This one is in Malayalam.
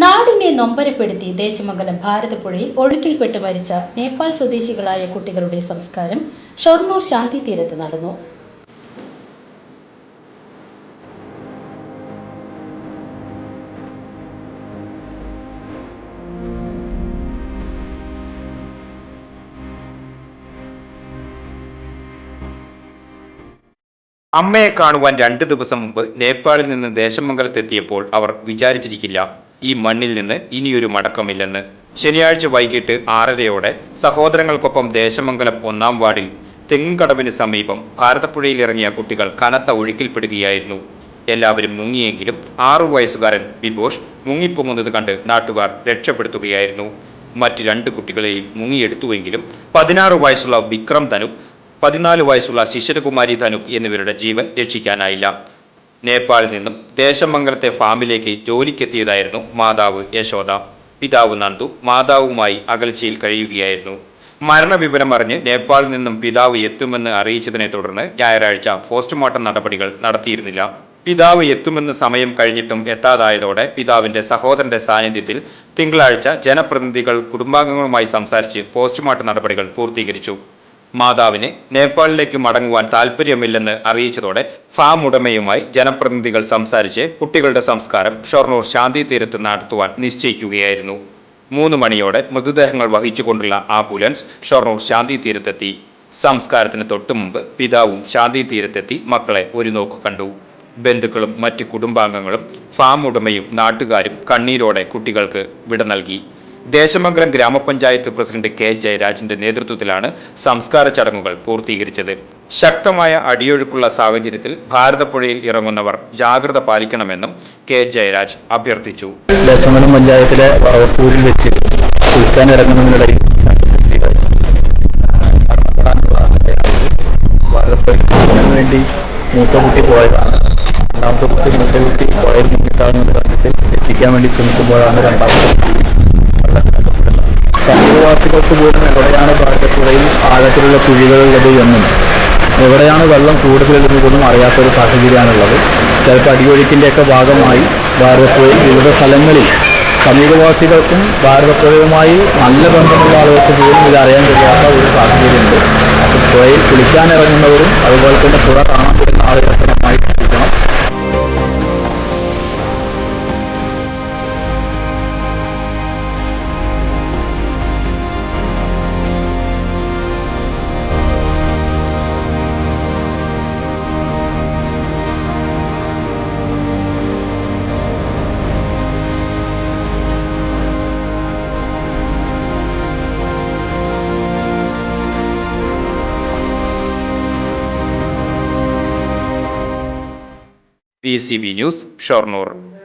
നാടിനെ നൊമ്പരപ്പെടുത്തി ദേശമംഗലം ഭാരതപ്പുഴയിൽ ഒഴുക്കിൽപ്പെട്ട് മരിച്ച നേപ്പാൾ സ്വദേശികളായ കുട്ടികളുടെ സംസ്കാരം ഷൊർണൂർ ശാന്തി തീരത്ത് നടന്നു. അമ്മയെ കാണുവാൻ രണ്ട് ദിവസം മുമ്പ് നേപ്പാളിൽ നിന്ന് ദേശമംഗലത്തെത്തിയപ്പോൾ അവർ വിചാരിച്ചിരിക്കില്ല ഈ മണ്ണിൽ നിന്ന് ഇനിയൊരു മടക്കമില്ലെന്ന് ശനിയാഴ്ച വൈകിട്ട് ആറരയോടെ സഹോദരങ്ങൾക്കൊപ്പം ദേശമംഗലം ഒന്നാം വാർഡിൽ തെങ്ങുംകടവിന് സമീപം ഭാരതപ്പുഴയിൽ ഇറങ്ങിയ കുട്ടികൾ കനത്ത ഒഴുക്കിൽപ്പെടുകയായിരുന്നു. എല്ലാവരും മുങ്ങിയെങ്കിലും ആറു വയസ്സുകാരൻ ബിബോഷ് മുങ്ങിപ്പൊങ്ങുന്നത് കണ്ട് നാട്ടുകാർ രക്ഷപ്പെടുത്തുകയായിരുന്നു. മറ്റു രണ്ട് കുട്ടികളെയും മുങ്ങിയെടുത്തുവെങ്കിലും പതിനാറ് വയസ്സുള്ള വിക്രം ധനു പതിനാല് വയസ്സുള്ള ശിശിരകുമാരി തനു എന്നിവരുടെ ജീവൻ രക്ഷിക്കാനായില്ല. നേപ്പാളിൽ നിന്നും ദേശമംഗലത്തെ ഫാമിലേക്ക് ജോലിക്കെത്തിയതായിരുന്നു മാതാവ് യശോദ. പിതാവ് നന്ദു മാതാവുമായി അകൽച്ചയിൽ കഴിയുകയായിരുന്നു. മരണവിവരം അറിഞ്ഞ് നേപ്പാളിൽ നിന്നും പിതാവ് എത്തുമെന്ന് അറിയിച്ചതിനെ തുടർന്ന് ഞായറാഴ്ച പോസ്റ്റ്മോർട്ടം നടപടികൾ നടത്തിയിരുന്നില്ല. പിതാവ് എത്തുമെന്ന് സമയം കഴിഞ്ഞിട്ടും എത്താതായതോടെ പിതാവിന്റെ സഹോദരന്റെ സാന്നിധ്യത്തിൽ തിങ്കളാഴ്ച ജനപ്രതിനിധികൾ കുടുംബാംഗങ്ങളുമായി സംസാരിച്ച് പോസ്റ്റ്മോർട്ടം നടപടികൾ പൂർത്തീകരിച്ചു. മാതാവിന് നേപ്പാളിലേക്ക് മടങ്ങുവാൻ താല്പര്യമില്ലെന്ന് അറിയിച്ചതോടെ ഫാം ഉടമയുമായി ജനപ്രതിനിധികൾ സംസാരിച്ച് കുട്ടികളുടെ സംസ്കാരം ഷൊർണൂർ ശാന്തി തീരത്ത് നടത്തുവാൻ നിശ്ചയിക്കുകയായിരുന്നു. മൂന്ന് മണിയോടെ മൃതദേഹങ്ങൾ വഹിച്ചുകൊണ്ടുള്ള ആംബുലൻസ് ഷൊർണൂർ ശാന്തി തീരത്തെത്തി സംസ്കാരത്തിന് തൊട്ടു മുമ്പ് പിതാവും ശാന്തി തീരത്തെത്തി മക്കളെ ഒരു നോക്ക് കണ്ടു. ബന്ധുക്കളും മറ്റ് കുടുംബാംഗങ്ങളും ഫാം ഉടമയും നാട്ടുകാരും കണ്ണീരോടെ കുട്ടികൾക്ക് വിട നൽകി. ദേശമംഗലം ഗ്രാമപഞ്ചായത്ത് പ്രസിഡന്റ് കെ ജയരാജന്റെ നേതൃത്വത്തിലാണ് സംസ്കാര ചടങ്ങുകൾ പൂർത്തീകരിച്ചത്. ശക്തമായ അടിയൊഴുക്കുള്ള സാഹചര്യത്തിൽ ഭാരതപ്പുഴയിൽ ഇറങ്ങുന്നവർ ജാഗ്രത പാലിക്കണമെന്നും കെ ജയരാജ് അഭ്യർത്ഥിച്ചു. ദേശമംഗലം പഞ്ചായത്തിലെ വറവപ്പൂരിൽ വെച്ച് കുളിക്കാനിറങ്ങുന്നതിനിടയിൽ ഭാരതപ്പുഴയ്ക്ക് വേണ്ടി മൂത്ത കുട്ടി പോയതാണ്. രണ്ടാമത്തെ കുട്ടി മൂത്ത കുട്ടി പോയത് മുന്നിട്ടാകുന്നത് കണ്ടിട്ട് എത്തിക്കാൻ വേണ്ടി ശ്രമിക്കുമ്പോഴാണ് രണ്ടാമത്തെ കുട്ടി സമീപവാസികൾക്ക് പോലും എവിടെയാണ് ഭാരതപ്പുഴയിൽ ആഴത്തിലുള്ള കുഴികളുള്ളത് എന്നും എവിടെയാണ് വെള്ളം കൂടുതലെന്നതൊന്നും അറിയാത്തൊരു സാഹചര്യമാണുള്ളത്. ചിലപ്പോൾ അടിയൊഴുക്കിന്റെയൊക്കെ ഭാഗമായി ഭാരതപ്പുഴയിൽ വിവിധ സ്ഥലങ്ങളിൽ സമീപവാസികൾക്കും ഭാരതപ്പുഴയുമായി നല്ല ബന്ധമുള്ള ആളുകൾക്ക് പോലും ഇത് അറിയാൻ കഴിയാത്ത ഒരു സാഹചര്യമുണ്ട്. പുഴയിൽ കുളിക്കാനിറങ്ങുന്നവരും അതുപോലെ തന്നെ പുഴ കാണാൻ വരുന്ന ആളുകളൊക്കെ PCB News, Шорнур.